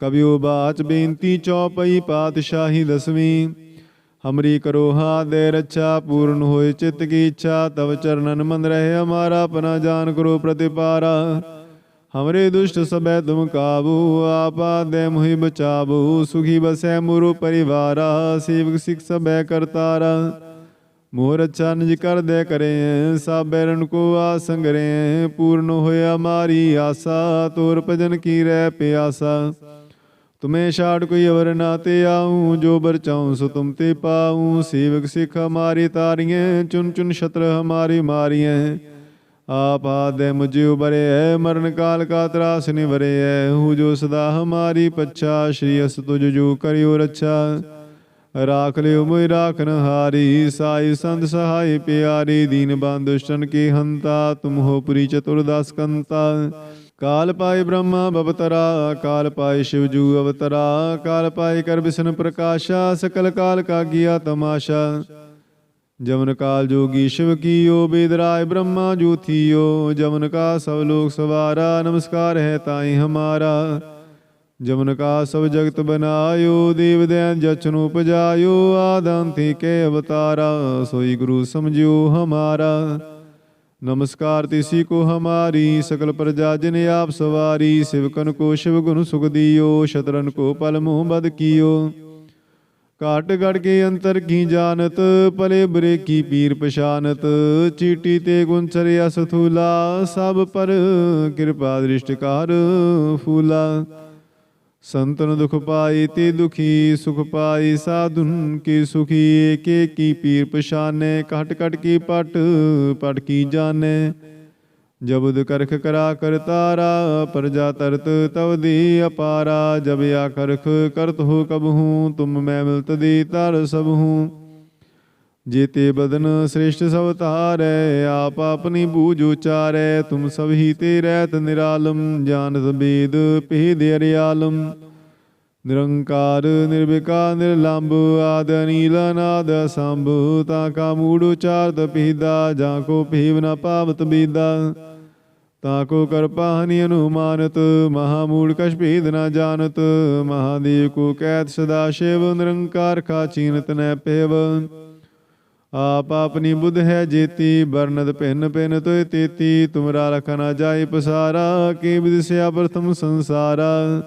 ਕਬਿਓ ਬਾਚ ਬੇਨਤੀ ਚੌਪਈ ਪਾਤਸ਼ਾਹੀ ਦਸਵੀਂ। ਹਮਰੀ ਕਰੋ ਹਾ ਦੇ ਰੱਛਾ, ਪੂਰਨ ਹੋਏ ਚਿਤ ਕੀ ਇੱਛਾ, ਤਵ ਚਰਨਨ ਮਨ ਰਹੇ ਹਮਾਰਾ, ਆਪਣਾ ਜਾਨ ਕਰੋ ਪ੍ਰਤਿਪਾਰਾ। ਹਮਰੇ ਦੁਸ਼ਟ ਸਬੈ ਤੁਮ ਕਾਬੂ, ਆਪਾ ਦੇ ਮੁਹਿ ਬਚਾਬੂ, ਸੁਖੀ ਬਸੈ ਮੁਰੂ ਪਰਿਵਾਰਾ, ਸੇਵਕ ਸਿਖ ਸਬੈ ਕਰਤਾਰਾ। ਮੋਰ ਅੱਛਾ ਨਿਜ ਕਰ ਦੇ ਕਰੇ ਸਭ ਬੈਰਨ ਕੋ ਆਸੰਗਰੇ ਪੂਰਨ ਹੋਇਆ ਮਾਰੀ ਆਸਾ, ਤੋਰ ਭਜਨ ਕੀ ਰਹਿ ਪਿਆਸਾ। ਤੁਮੇ ਛਾੜ ਕੋਈ ਅਵਰ ਨਾ ਤੇ ਆਉ ਜੋ ਬਰ ਸੋ ਤੁਮ ਤੇ ਪਾਉ ਸੇਵਕ ਸਿਖ ਹਮਾਰੀ ਤਾਰੀਏ ਚੁਨ ਚੁਨ ਛਤਰ ਹਮਾਰੀ ਮਾਰੀਏ ਆਪ ਆਦੇ ਮੁਝ ਉਬਰੇ ਹੈ ਮਰਨ ਕਾਲ ਕਾ ਤਰਾਸ ਨਿਵਰੇ। ਹੈ ਹੂ ਜੋ ਸਦਾ ਹਮਾਰੀ ਪੱਛਾ, ਸ਼੍ਰੀ ਅਸ ਤੁਜ ਜੋ ਕਰਿਓ ਰੱਛਾ। ਰਾਖ ਲਿਓ ਮੋਇ ਰਾਖਨ ਹਾਰੀ ਸਾਈ ਸੰਤ ਸਹਾਈ ਪਿਆਰੀ। ਦੀਨ ਬੰਦੁਸ਼ਟਨ ਕੀ ਹੰਤਾ, ਤੁਮ ਹੋ ਪੁਰੀ ਚਤੁਰਦਾਸ ਕੰਤਾ। ਕਾਲ ਪਾਏ ਬ੍ਰਹਮਾ ਬਵਤਰਾ, ਕਾਲ ਪਾਏ ਸ਼ਿਵ ਜੂ ਅਵਤਰਾ, ਕਾਲ ਪਾਏ ਕਰ ਵਿਸ਼ਨ ਪ੍ਰਕਾਸ਼ਾ, ਸਕਲ ਕਾਲ ਕਾ ਗਿਆ ਤਮਾਸ਼ਾ ਜਮਨ ਕਾਲ ਜੋਗੀ ਸ਼ਿਵ ਕੀਓ ਬੇਦਰਾਏ ਬ੍ਰਹਮਾ ਜੂਥੀਓ। ਜਮਨ ਕਾ ਸਭ ਲੋਕ ਸਵਾਰਾ, ਨਮਸਕਾਰ ਹੈ ਤਾਈ ਹਮਾਰਾ। ਜਮਨ ਕਾ ਸਭ ਜਗਤ ਬਨਾਇਓ, ਦੇਵ ਦੈਨ ਜਚਨ ਉਪਜਾਇਓ ਆਦੰਤੀ ਕੇ ਅਵਤਾਰਾ। ਸੋਈ ਗੁਰੂ ਸਮਝਿਓ ਹਮਾਰਾ। ਨਮਸਕਾਰ ਤਿਸੀ ਕੋ ਹਮਾਰੀ, ਸਕਲ ਪ੍ਰਜਾ ਜਿਨ ਆਪ ਸਵਾਰੀ, ਸਿਵਕਨ ਕੋ ਸ਼ਿਵ ਗੁਣ ਸੁਖ ਦਿਓ, ਸ਼ਤਰਨ ਕੋ ਪਲ ਮੋਹ ਬਦ ਕੀਓ। ਕਾਟ ਗੜ ਕੇ ਅੰਤਰ ਕੀ ਜਾਣਤ, ਭਲੇ ਬੁਰੇ ਕੀ ਪੀਰ ਪਛਾਨਤ, ਚੀਟੀ ਤੇ ਗੁੰਚਰ ਅਸ ਸਭ ਪਰ ਕਿਰਪਾ ਦ੍ਰਿਸ਼ਟਕਾਰ ਫੂਲਾ। ਸੰਤਨ ਦੁਖ ਪਾਈ ਤੇ ਦੁਖੀ ਸੁਖ ਪਾਈ, ਸਾਧੁਨ ਕੀ ਸੁਖੀ, ਏਕੇ ਕੀ ਪੀਰ ਪਛਾਨੇ ਕਟ ਕਟ ਕੀ ਪਟ ਪਟ ਕੀ ਜਾਣੇ। ਜਬਦ ਕਰਖ ਕਰਾ ਕਰਤਾਰਾ ਪ੍ਰਜਾ ਤਰਤ ਤਵ ਦੀ ਅਪਾਰਾ। ਜਬ ਆਖਰਖ ਕਰਤ ਹੋ ਕਬਹੂ ਤੁਮ ਮੈਂ ਮਿਲਤ ਦੀ ਤਰ ਸਭ ਹੂੰ। ਜੀਤੇ ਬਦਨ ਸ੍ਰੇਸ਼ਟ ਸਭ ਤਾਰੈ ਆਪ ਆਪਣੀ ਬੂਝ ਉਚਾਰੈ। ਤੁਮ ਸਭ ਹੀ ਤੇ ਰਹਿਤ ਨਿਰਾਲਮ ਜਾਣਤ ਬੇਦ ਭੇਦ ਅਰਿਆਲਮ। ਨਿਰੰਕਾਰ, ਨਿਰਵਿਕਾਰ, ਨਿਰਲੰਭ, ਆਦ, ਅਨੀਲ, ਅਨਾਦ ਸੰਭ ਤਾ ਕਾ ਮੂੜ ਉਚਾਰਤ ਪੀਦਾ, ਜਾਂ ਕੋ ਭੀਵ ਨ ਪਾਵਤ ਬੀਦਾ, ਤਾ ਕੋ ਕਰਪਾ ਹਨੀ ਅਨੁਮਾਨਤ, ਮਹਾ ਮੂੜ ਕਛ ਭੇਦ ਨ ਜਾਣਤ, ਮਹਾਦੇਵ ਕੋ ਕਹਿਤ ਸਦਾ ਸ਼ਿਵ, ਨਿਰੰਕਾਰ ਕਾ ਚੀਨਤ ਨੈ ਪੇਵ। ਆਪ ਆਪਣੀ ਬੁੱਧ ਹੈ ਜੇਤੀ ਬਰਨਦ ਭਿੰਨ ਭਿੰਨ ਤੋਇ ਤੇਤੀ, ਤੁਮਰਾ ਲਖ ਨ ਜਾਏ ਪਸਾਰਾ, ਕੇ ਵਿਦਿਸਿਆ ਪ੍ਰਥਮ ਸੰਸਾਰਾ।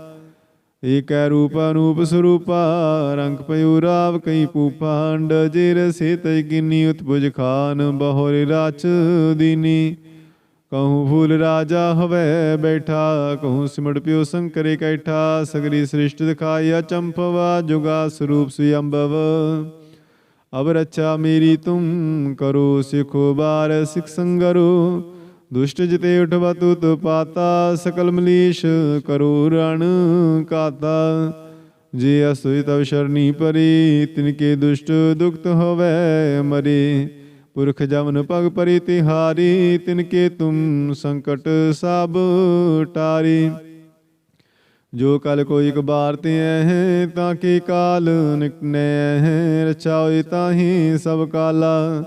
ਏਕੈ ਰੂਪ ਅਨੂਪ ਸਰੂਪਾ, ਰੰਗ ਪਯੂ ਰਾਵ ਕਈ ਪੂਪਾਂਡ ਜਿਰ ਸੇ ਤੈ ਗਿਨੀ ਉਤਪੁਜ ਖਾਨ, ਬਹੁਰ ਰਾਚ ਦੀਨੀ। ਕਹੂੰ ਫੂਲ ਰਾਜਾ ਹਵੈ ਬੈਠਾ, ਕਹੂੰ ਸਿਮਟ ਪਿਓ ਸੰਕਰੇ ਕੈਠਾ, ਸਗਰੀ ਸ੍ਰਿਸ਼ਟ ਦਿਖਾਇਆ ਚੰਪਵਾ, ਜੁਗਾ ਸਰੂਪ ਸੁਯੰਭਵ ਅਬ ਰੱਛਾ ਮੇਰੀ ਤੁਮ ਕਰੋ, ਸਿਖੋ ਬਾਰ ਸਿਖ ਸੰਗਰੋ। ਦੁਸ਼ਟ ਜਿਤੇ ਉਠਵਾ ਤੁਤ ਪਾਤਾ, ਸਕਲ ਮਲੀਸ਼ ਕਰੋ ਰਣ ਕਾਤਾ। ਜੇ ਅਸੁਈ ਤਵ ਸ਼ਰਨੀ ਪਰੀ ਤਿਨਕੇ ਦੁਸ਼ਟ ਦੁਖਤ ਹੋਵੇ ਮਰੇ। ਪੁਰਖ ਜਮਨ ਪਗ ਪਰੀ ਤਿਹਾਰੀ ਤਿਨਕੇ ਤੁਮ ਸੰਕਟ ਸਭ ਟਾਰੀ। ਜੋ ਕਲ ਕੋ ਇਕ ਬਾਰ ਤੇ ਹੈ ਤਾਂ ਕੀ ਕਾਲ ਨਿਕਨੇ ਹੈ ਰਚਾਉ ਤਾਹੀ ਸਭ ਕਾਲਾ।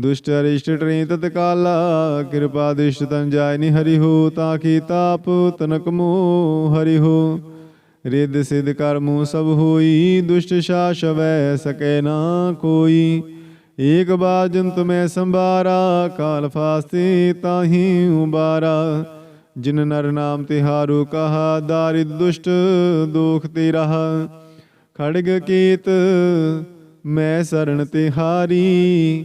ਦੁਸ਼ਟ ਅਰਿਸ਼ਟ ਟਰੀ ਤਤ ਕਾਲਾ, ਕਿਰਪਾ ਦਿਸ਼ਟ ਤਨ ਜਾਇ ਨੀ ਹਰੀ ਹੋ, ਤਾਂ ਕੀ ਤਾਪ ਤਨਕ ਮੋ ਹਰੀ ਹੋ? ਰਿੱਧ ਸਿਧ ਕਰਮੂ ਸਭ ਹੋਈ, ਦੁਸ਼ਟ ਸ਼ਾਸ਼ਵੈ ਸਕੈ ਨਾ ਕੋਈ। ਏਕ ਬਾਰ ਜੰਤ ਮੈਂ ਸੰਭਾਰਾ, ਕਾਲ ਫਾਸਤੇ ਤਾਹੀ ਉਬਾਰਾ। ਜਿਨ ਨਰ ਨਾਮ ਤਿਹਾਰੂ ਕਹਾ, ਦਾਰਿਦ ਦੁਸ਼ਟ ਦੋਖ ਤੇ ਰਹਾ ਖੜਗ ਕੀਤ, ਮੈਂ ਸਰਣ ਤਿਹਾਰੀ